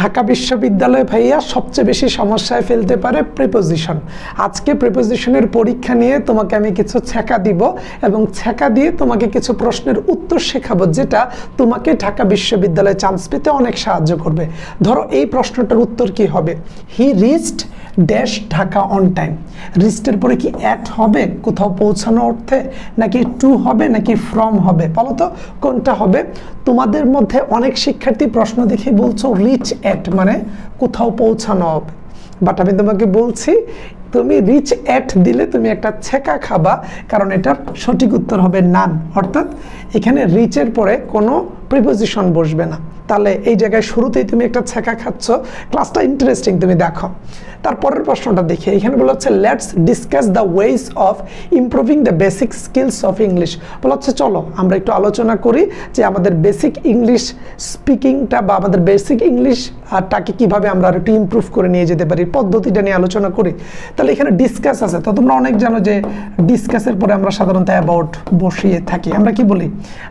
ঢাকা বিশ্ববিদ্যালয় ভাইয়া সবচেয়ে বেশি সমস্যায় ফেলতে পারে প্রিপোজিশন আজকে প্রিপোজিশনের পরীক্ষা নিয়ে তোমাকে আমি কিছু ছ্যাঁকা দিব এবং ছ্যাঁকা দিয়ে তোমাকে কিছু প্রশ্নের উত্তর শেখাবো, যেটা তোমাকে ঢাকা বিশ্ববিদ্যালয়ে চান্স পেতে অনেক সাহায্য করবে। ধরো, এই প্রশ্নটার উত্তর কি হবে? He reached dash Dhaka on time রিস্টের পরে কি অ্যাট হবে? কোথাও পৌঁছানো অর্থে? নাকি টু হবে? নাকি ফ্রম হবে? বলো তো, কোনটা হবে? তোমাদের মধ্যে অনেক শিক্ষার্থী প্রশ্ন দেখে বলছো রিচ অ্যাট মানে কোথাও পৌঁছানো হবে। বাট আমি তোমাকে বলছি, তুমি রিচ অ্যাট দিলে তুমি একটা ছেঁকা খাবা, কারণ এটার সঠিক উত্তর হবে নান অর্থাৎ এখানে রিচের পরে কোনো প্রিপোজিশন বসবে না। তাহলে এই জায়গায় শুরুতেই তুমি একটা ছেঁকা খাচ্ছ। ক্লাসটা ইন্টারেস্টিং তুমি দেখো। তারপরের প্রশ্নটা দেখি। এখানে বলা হচ্ছে let's discuss the ways of improving the basic skills of English বলা হচ্ছে, চলো, আমরা একটু আলোচনা করি যে আমাদের বেসিক ইংলিশ স্পিকিংটা বা আমাদের বেসিক ইংলিশটাকে কীভাবে আমরা আর একটু ইমপ্রুভ করে নিয়ে যেতে পারি, পদ্ধতিটা নিয়ে আলোচনা করি। তাহলে এখানে ডিসকাস আছে। তো তোমরা অনেক জানো যে ডিসকাসের পরে আমরা সাধারণত অ্যাবাউট বসিয়ে থাকি। আমরা কি বলি?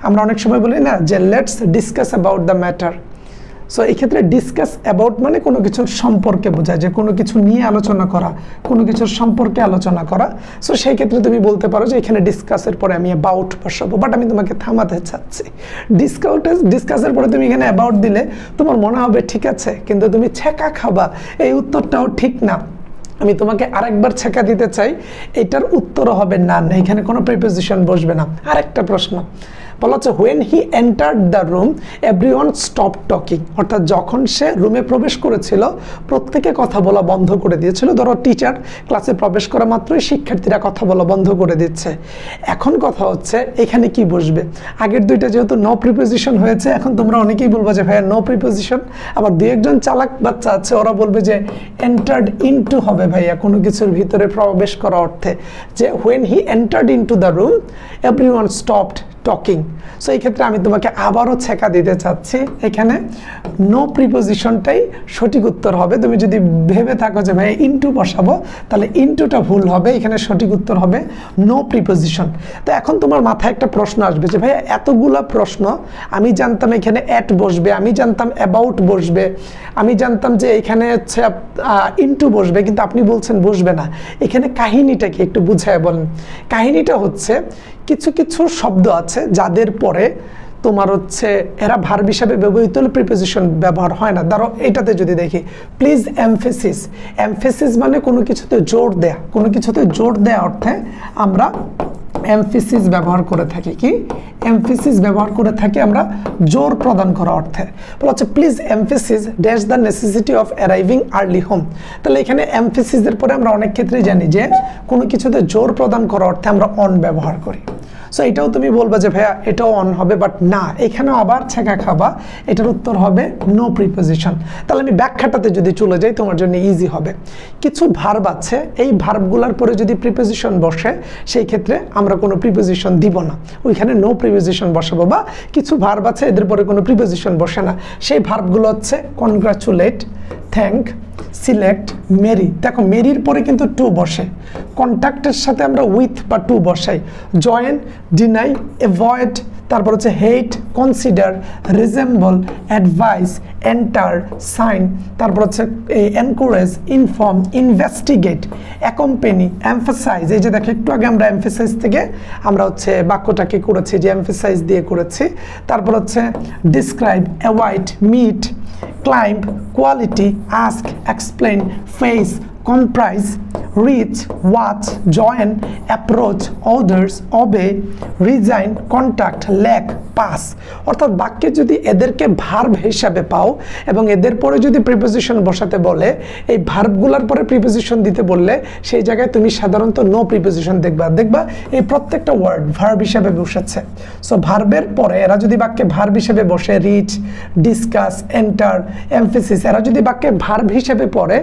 আমরা অনেক সময় বলি না যে let's discuss about the matter so এই ক্ষেত্রে ডিসকাস অ্যাবাউট মানে কোনো কিছুর সম্পর্কে বোঝায় যে কোনো কিছু নিয়ে আলোচনা করা, কোনো কিছুর সম্পর্কে আলোচনা করা। সো সেই ক্ষেত্রে তুমি বলতে পারো যে এখানে ডিসকাসের পরে আমি অ্যাবাউট বসাবো বাট আমি তোমাকে থামাতে চাচ্ছি। ডিসকাউন্ট ডিসকাসের পরে তুমি এখানে অ্যাবাউট দিলে তোমার মনে হবে ঠিক আছে, কিন্তু তুমি ছেঁকা খাবা, এই উত্তরটাও ঠিক না। আমি তোমাকে আরেকবার ছেঁকা দিতে চাই, এটার উত্তর হবে না, এখানে কোনো প্রিপোজিশন বসবে না। আরেকটা প্রশ্ন বলা হচ্ছে when he entered the room everyone stop talking অর্থাৎ যখন সে রুমে প্রবেশ করেছিল, প্রত্যেকে কথা বলা বন্ধ করে দিয়েছিল। ধরো টিচার ক্লাসে প্রবেশ করা মাত্রই শিক্ষার্থীরা কথা বলা বন্ধ করে দিচ্ছে। এখন কথা হচ্ছে, এখানে কি বসবে? আগের দুইটা যেহেতু নো প্রিপোজিশন হয়েছে, এখন তোমরা অনেকেই বলব যে, ভাইয়া নো প্রিপোজিশন আবার দু একজন চালাক বাচ্চা আছে, ওরা বলবে যে এন্টার্ড ইনটু হবে ভাইয়া, কোনো কিছুর ভিতরে প্রবেশ করা অর্থে। যে when he entered into the room everyone stopped talking so এই ক্ষেত্রে আমি তোমাকে আবারও ছেঁকা দিতে চাচ্ছি। এখানে নো প্রিপোজিশনটাই সঠিক উত্তর হবে। তুমি যদি ভেবে থাকো যে, ভাই ইনটু বসাবো তাহলে ইনটুটা ভুল হবে। এখানে সঠিক উত্তর হবে নো প্রিপোজিশন তো এখন তোমার মাথায় একটা প্রশ্ন আসবে যে ভাই এতগুলা প্রশ্ন, আমি জানতাম এখানে অ্যাট বসবে, আমি জানতাম অ্যাবাউট বসবে, আমি জানতাম যে এখানে হচ্ছে ইনটু বসবে, কিন্তু আপনি বলছেন বসবে না। এখানে কাহিনীটা কি একটু বুঝায় বলেন। কাহিনীটা হচ্ছে কিছু কিছু শব্দ আছে যাদের পরে তোমার হচ্ছে এরা ভার্ব হিসাবে ব্যবহৃত হলে প্রিপোজিশন ব্যবহার হয় না। ধরো এটাতে যদি দেখি প্লিজ এমফেসিস এমফেসিস মানে কোনো কিছুতে জোর দেয়া। কোনো কিছুতে জোর দেয়া অর্থে আমরা এমফিসিস ব্যবহার করে থাকি কি? এমফিসিস ব্যবহার করে থাকি আমরা জোর প্রদান করা অর্থে। হচ্ছে please emphasis dash the necessity of arriving early home তাহলে এখানে এমফিসিসের পরে আমরা অনেক ক্ষেত্রেই জানি যে কোনো কিছুতে জোর প্রদান করা অর্থে আমরা অন ব্যবহার করি। সো এটাও তুমি বলবা যে, ভাইয়া, এটাও অন হবে বাট না, এখানেও আবার ছেঁকা খাবা। এটার উত্তর হবে নো প্রিপোজিশন তাহলে আমি ব্যাখ্যাটাতে যদি চলে যাই, তোমার জন্য ইজি হবে। কিছু ভার্ব আছে, এই ভার্বগুলোর পরে যদি প্রিপোজিশন বসে, সেই ক্ষেত্রে আমরা কোনো প্রিপোজিশন দিব না। ওইখানে নো প্রিপোজিশন বসাবো, বা কিছু ভার্ব আছে, এদের পরে কোনো প্রিপোজিশন বসে না। সেই ভার্বগুলো হচ্ছে কনগ্রাচুলেট থ্যাংক সিলেক্ট মেরি দেখো মেরির পরে কিন্তু টু বসে। কন্ট্যাক্টের সাথে আমরা উইথ বা টু বসাই। জয়েন ডিনাই অ্যাভয়েড তারপর হচ্ছে hate consider resemble advise enter sign তারপর হচ্ছে এই encourage inform investigate accompany emphasize এই যে দেখো একটু আগে আমরা এমফাসাইজ থেকে আমরা হচ্ছে বাক্যটাকে করেছি যে এমফাসাইজ দিয়ে করেছি। তারপর হচ্ছে describe avoid meet climb quality ask explain face comprise, reach, watch, join, approach, orders, obey, resign, contact, lack, pass অর্থাৎ বাক্যে যদি এদেরকে ভার্ব হিসাবে পাও এবং এদের পরে যদি প্রিপোজিশন বসাতে বলে, এই ভার্বগুলোর পরে প্রিপোজিশন দিতে বললে, সেই জায়গায় তুমি সাধারণত নো প্রিপোজিশন দেখবা। দেখবা, এই প্রত্যেকটা ওয়ার্ড ভার্ব হিসাবে বসাচ্ছে সো ভার্বের পরে এরা যদি বাক্যে ভার্ব হিসেবে বসে রিচ ডিসকাস এন্টার এমফিসিস এরা যদি বাক্যে ভার্ব হিসেবে পড়ে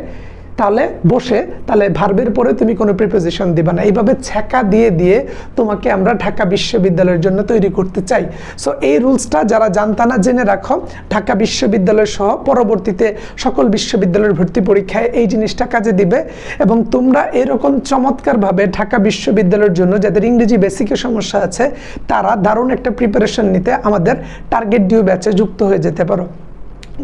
তাহলে বসে তাহলে ভার্বের পরে তুমি কোনো প্রিপোজিশন দিবা না। এইভাবে ছ্যাঁকা দিয়ে দিয়ে তোমাকে আমরা ঢাকা বিশ্ববিদ্যালয়ের জন্য তৈরি করতে চাই। সো এই রুলসটা যারা জানতা না, জেনে রাখো, ঢাকা বিশ্ববিদ্যালয় সহ পরবর্তীতে সকল বিশ্ববিদ্যালয়ের ভর্তি পরীক্ষায় এই জিনিসটা কাজে দিবে এবং তোমরা এরকম চমৎকারভাবে ঢাকা বিশ্ববিদ্যালয়ের জন্য যাদের ইংরেজি বেসিকের সমস্যা আছে, তারা দারুণ একটা প্রিপারেশন নিতে আমাদের টার্গেট ডিউ ব্যাচে যুক্ত হয়ে যেতে পারো।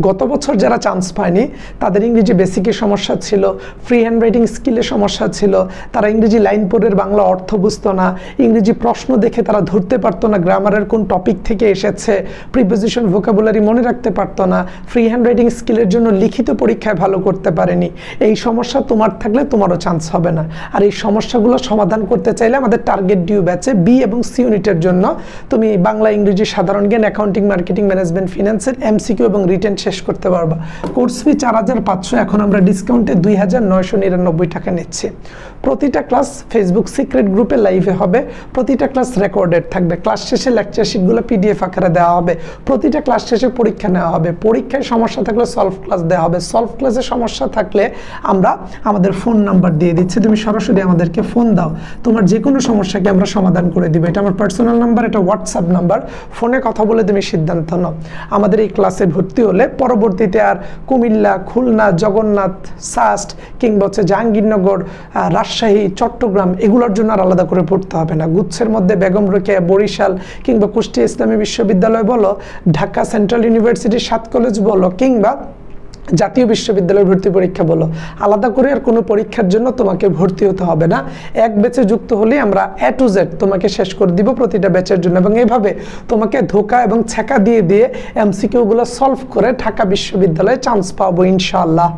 গত বছর যারা চান্স পায়নি, তাদের ইংরেজি বেসিকের সমস্যা ছিল ফ্রি হ্যান্ড রাইটিং স্কিলের সমস্যা ছিল, তারা ইংরেজি লাইন পড়ের বাংলা অর্থ বুঝতো না, ইংরেজি প্রশ্ন দেখে তারা ধরতে পারতো না গ্রামারের কোন টপিক থেকে এসেছে প্রিপোজিশন ভোকাবুলারি মনে রাখতে পারতো না ফ্রি হ্যান্ড রাইটিং স্কিলের জন্য লিখিত পরীক্ষায় ভালো করতে পারেনি। এই সমস্যা তোমার থাকলে তোমারও চান্স হবে না। আর এই সমস্যাগুলো সমাধান করতে চাইলে আমাদের টার্গেট ডিউ ব্যাচে বি এবং সি ইউনিটের জন্য। তুমি বাংলা, ইংরেজি, সাধারণ জ্ঞান অ্যাকাউন্টিং মার্কেটিং ম্যানেজমেন্ট ফিনান্সের এমসিকিউ এবং রিটেন শেষ করতে পারবা। কোর্স ফি চার হাজার পাঁচশো, এখন আমরা ডিসকাউন্টে দুই হাজার নয়শো নিরানব্বই টাকা নিচ্ছি। প্রতিটা ক্লাস ফেসবুক সিক্রেট গ্রুপে লাইভে হবে। প্রতিটা ক্লাস রেকর্ডেড থাকবে। ক্লাস শেষে লেকচার শিটগুলো পিডিএফ আকারে দেওয়া হবে। প্রতিটা ক্লাস শেষে পরীক্ষা নেওয়া হবে। পরীক্ষায় সমস্যা থাকলে সলভ ক্লাস দেওয়া হবে। সলভ ক্লাসে সমস্যা থাকলে আমরা আমাদের ফোন নাম্বার দিয়ে দিচ্ছি। তুমি সরাসরি আমাদেরকে ফোন দাও। তোমার যে কোনো সমস্যাকে আমরা সমাধান করে দিব। এটা আমার পার্সোনাল নাম্বার এটা হোয়াটসঅ্যাপ নাম্বার ফোনে কথা বলে তুমি সিদ্ধান্ত নাও। আমাদের এই ক্লাসে ভর্তি হলে পরবর্তীতে আর কুমিল্লা, খুলনা, জগন্নাথ, সাস্ট কিংবা হচ্ছে জাহাঙ্গীরনগর রাজশাহী, চট্টগ্রাম এগুলোর জন্য আর আলাদা করে পড়তে হবে না। গুচ্ছের মধ্যে বেগম রোকেয়া বরিশাল কিংবা কুষ্টি ইসলামী বিশ্ববিদ্যালয় বলো, ঢাকা সেন্ট্রাল ইউনিভার্সিটির সাত কলেজ বলো কিংবা জাতীয় বিশ্ববিদ্যালয়ের ভর্তি পরীক্ষা বলো। আলাদা করে আর কোনো পরীক্ষার জন্য তোমাকে ভর্তি হতে হবে না। এক ব্যাচে যুক্ত হলে আমরা এ টু জেড তোমাকে শেষ করে দিব প্রতিটা ব্যাচের জন্য এবং এভাবে তোমাকে ধোকা এবং ছেঁকা দিয়ে দিয়ে এমসিকিউগুলো সলভ করে ঢাকা বিশ্ববিদ্যালয়ে চান্স পাবো ইনশাআল্লাহ।